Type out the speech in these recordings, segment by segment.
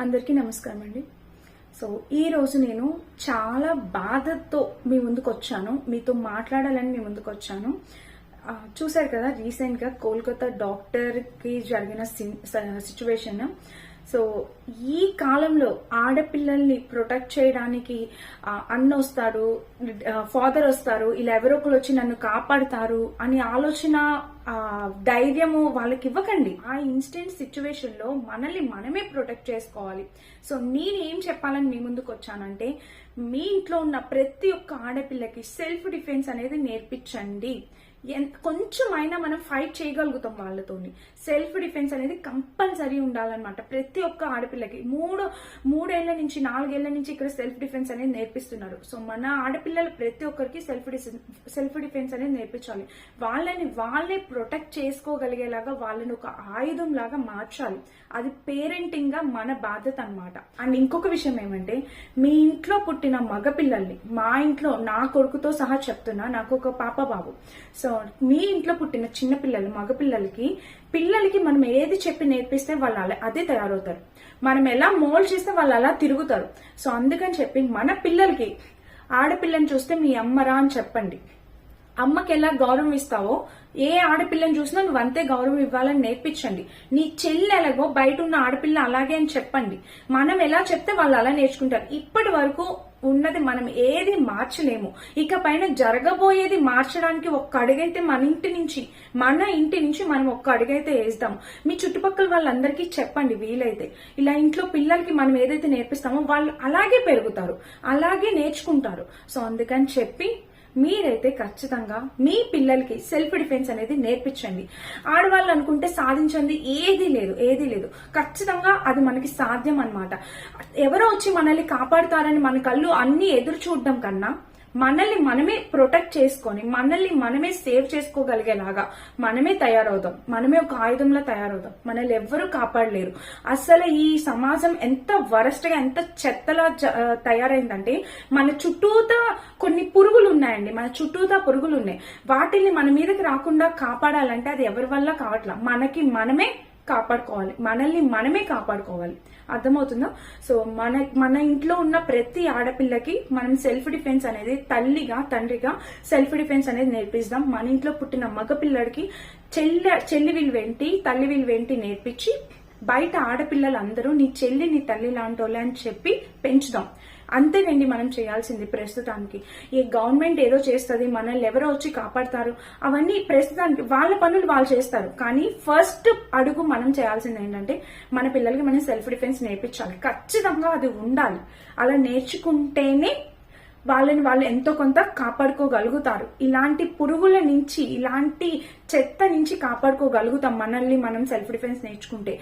అందరికీ నమస్కారం అండి. సో ఈ రోజు నేను చాలా బాధతో మీ ముందుకు వచ్చాను. మీతో మాట్లాడాలని మీ ముందుకు వచ్చాను. చూసారు చూశారు కదా రీసెంట్గా కోల్కతా డాక్టర్కి జరిగిన సిచ్యువేషన్ సో ఈ కాలంలో ఆడపిల్లల్ని ప్రొటెక్ట్ చేయడానికి అన్న వస్తాడు ఫాదర్ వస్తారు ఇలా ఎవరో ఒకరు వచ్చి నన్ను కాపాడుతారు అని ఆలోచన ధైర్యము వాళ్ళకి ఇవ్వకండి ఆ ఇన్స్టెంట్ సిచ్యువేషన్లో మనల్ని మనమే ప్రొటెక్ట్ చేసుకోవాలి. సో నేను ఏం చెప్పాలని మీ ముందుకు వచ్చానంటే మీ ఇంట్లో ఉన్న ప్రతి ఒక్క ఆడపిల్లకి సెల్ఫ్ డిఫెన్స్ అనేది నేర్పించండి. ఎంత అయినా మనం ఫైట్ చేయగలుగుతాం వాళ్ళతోని. సెల్ఫ్ డిఫెన్స్ అనేది కంపల్సరీ ఉండాలన్నమాట. ప్రతి ఒక్క ఆడపిల్లకి. మూడు మూడేళ్ళ నుంచి నాలుగేళ్ళ నుంచి ఇక్కడ సెల్ఫ్ డిఫెన్స్ అనేది నేర్పిస్తున్నారు. సో మన ఆడపిల్లలు ప్రతి ఒక్కరికి సెల్ఫ్ సెల్ఫ్ డిఫెన్స్ అనేది నేర్పించాలి. వాళ్ళని వాళ్ళే ప్రొటెక్ట్ చేసుకోగలిగేలాగా వాళ్ళని ఒక ఆయుధం లాగా మార్చాలి. అది పేరెంటింగ్గా మన బాధ్యత అన్నమాట. అండ్ ఇంకొక విషయం ఏమంటే మీ ఇంట్లో పుట్టిన మగపిల్లల్ని మా ఇంట్లో నా కొడుకుతో సహా చెప్తున్నా నాకు ఒక పాప బాబు. సో మీ ఇంట్లో పుట్టిన చిన్న పిల్లలు మగపిల్లలకి పిల్లలకి మనం ఏది చెప్పి నేర్పిస్తే వాళ్ళు అలా అదే తయారవుతారు. మనం ఎలా మోల్డ్ చేస్తే వాళ్ళు అలా తిరుగుతారు. సో అందుకని చెప్పి మన పిల్లలకి ఆడపిల్లని చూస్తే మీ అమ్మరా అని చెప్పండి. అమ్మకి ఎలా గౌరవం ఇస్తావో ఏ ఆడపిల్లని చూసినా నువ్వు అంతే గౌరవం ఇవ్వాలని నేర్పించండి. నీ చెల్లి ఎలాగో బయట ఉన్న ఆడపిల్ల అలాగే అని చెప్పండి. మనం ఎలా చెప్తే వాళ్ళు అలా నేర్చుకుంటారు. ఇప్పటి వరకు ఉన్నది మనం ఏది మార్చలేము. ఇక పైన జరగబోయేది మార్చడానికి ఒక్క అడుగైతే మన ఇంటి నుంచి మన ఇంటి నుంచి మనం ఒక్క అడుగైతే వేస్తాం మీ చుట్టుపక్కల వాళ్ళందరికీ చెప్పండి వీలైతే. ఇలా ఇంట్లో పిల్లలకి మనం ఏదైతే నేర్పిస్తామో వాళ్ళు అలాగే పెరుగుతారు. అలాగే నేర్చుకుంటారు. సో అందుకని చెప్పి మీరైతే ఖచ్చితంగా మీ పిల్లలకి సెల్ఫ్ డిఫెన్స్ అనేది నేర్పించండి. ఆడవాళ్ళు అనుకుంటే సాధించండి ఏది లేదు ఏది లేదు. ఖచ్చితంగా అది మనకి సాధ్యం అన్నమాట. ఎవరో వచ్చి మనల్ని కాపాడుతారని మన కళ్ళు అన్ని ఎదురు చూడడం కన్నా మనల్ని మనమే ప్రొటెక్ట్ చేసుకొని మనల్ని మనమే సేవ్ చేసుకోగలిగేలాగా మనమే తయారవుదాం మనమే ఒక ఆయుధంలా తయారవుదాం మనల్ని ఎవ్వరూ కాపాడలేరు. అసలు ఈ సమాజం ఎంత వరస్ట్గా ఎంత చెత్తలా తయారైందంటే మన చుట్టూతా కొన్ని పురుగులు ఉన్నాయండి మన చుట్టూతా పురుగులు ఉన్నాయి వాటిని మన మీదకి రాకుండా కాపాడాలంటే అది ఎవరి వల్ల కావట్లా? మనకి మనమే కాపాడుకోవాలి. మనల్ని మనమే కాపాడుకోవాలి. అర్థమవుతుందా? సో మన మన ఇంట్లో ఉన్న ప్రతి ఆడపిల్లకి మనం సెల్ఫ్ డిఫెన్స్ అనేది తల్లిగా తండ్రిగా సెల్ఫ్ డిఫెన్స్ అనేది నేర్పిస్తాం. మన ఇంట్లో పుట్టిన మగపిల్లడికి చెల్లి చెల్లి విలువేంటి తల్లి విలువేంటి నేర్పించి బయట ఆడపిల్లలందరూ నీ చెల్లి నీ తల్లి లాంటోళ్ళే అని చెప్పి పెంచుదాం. అంతేనండి మనం చేయాల్సింది ప్రస్తుతానికి. ఈ గవర్నమెంట్ ఏదో చేస్తుంది మనల్ని ఎవరో వచ్చి కాపాడతారు అవన్నీ ప్రస్తుతానికి వాళ్ళ పనులు వాళ్ళు చేస్తారు. కానీ ఫస్ట్ అడుగు మనం చేయాల్సింది ఏంటంటే మన పిల్లలకి మనం సెల్ఫ్ డిఫెన్స్ నేర్పించాలి. ఖచ్చితంగా అది ఉండాలి. అలా నేర్చుకుంటేనే వాళ్ళని వాళ్ళు ఎంతో కొంత కాపాడుకోగలుగుతారు. ఇలాంటి పురుగుల నుంచి ఇలాంటి చెత్త నుంచి కాపాడుకోగలుగుతాం మనల్ని మనం సెల్ఫ్ డిఫెన్స్ నేర్చుకుంటే.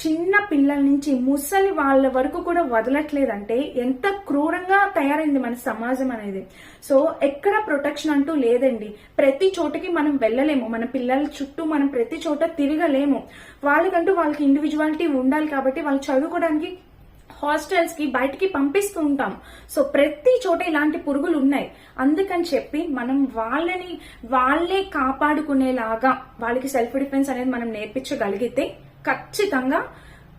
చిన్న పిల్లల నుంచి ముసలి వాళ్ళ వరకు కూడా వదలట్లేదంటే ఎంత క్రూరంగా తయారైంది మన సమాజం అనేది. సో ఎక్కడ ప్రొటెక్షన్ అంటూ లేదండి. ప్రతి చోటకి మనం వెళ్ళలేము. మన పిల్లల చుట్టూ మనం ప్రతి చోట తిరగలేము. వాళ్ళకంటూ వాళ్ళకి ఇండివిజువాలిటీ ఉండాలి కాబట్టి వాళ్ళు చదువుకోవడానికి హాస్టల్స్కి బయటికి పంపిస్తూ ఉంటాం. సో ప్రతి చోట ఇలాంటి పురుగులు ఉన్నాయి. అందుకని చెప్పి మనం వాళ్ళని వాళ్ళే కాపాడుకునేలాగా వాళ్ళకి సెల్ఫ్ డిఫెన్స్ అనేది మనం నేర్పించగలిగితే ఖచ్చితంగా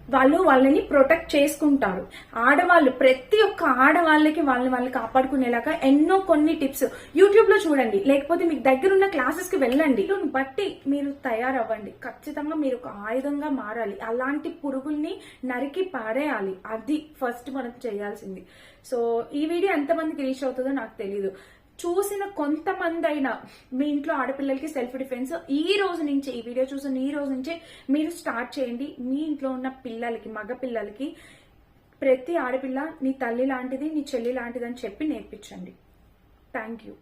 వాళ్ళు వాళ్ళని ప్రొటెక్ట్ చేసుకుంటారు. ఆడవాళ్ళు ప్రతి ఒక్క ఆడవాళ్ళకి వాళ్ళని వాళ్ళు కాపాడుకునేలాగా ఎన్నో కొన్ని టిప్స్ యూట్యూబ్లో చూడండి. లేకపోతే మీకు దగ్గరున్న క్లాసెస్కి వెళ్ళండి. బట్టి మీరు తయారవ్వండి. ఖచ్చితంగా మీరు ఒక ఆయుధంగా మారాలి. అలాంటి పురుగుల్ని నరికి పారేయాలి. అది ఫస్ట్ మనం చేయాల్సింది. సో ఈ వీడియో ఎంతమందికి రీచ్ అవుతుందో నాకు తెలియదు చూసిన కొంతమంది అయినా మీ ఇంట్లో ఆడపిల్లలకి సెల్ఫ్ డిఫెన్స్ ఈ రోజు నుంచి ఈ వీడియో చూసిన ఈ రోజు నుంచే మీరు స్టార్ట్ చేయండి. మీ ఇంట్లో ఉన్న పిల్లలకి మగ పిల్లలకి ప్రతి ఆడపిల్ల నీ తల్లి లాంటిది నీ చెల్లి లాంటిది అని చెప్పి నేర్పించండి. Thank you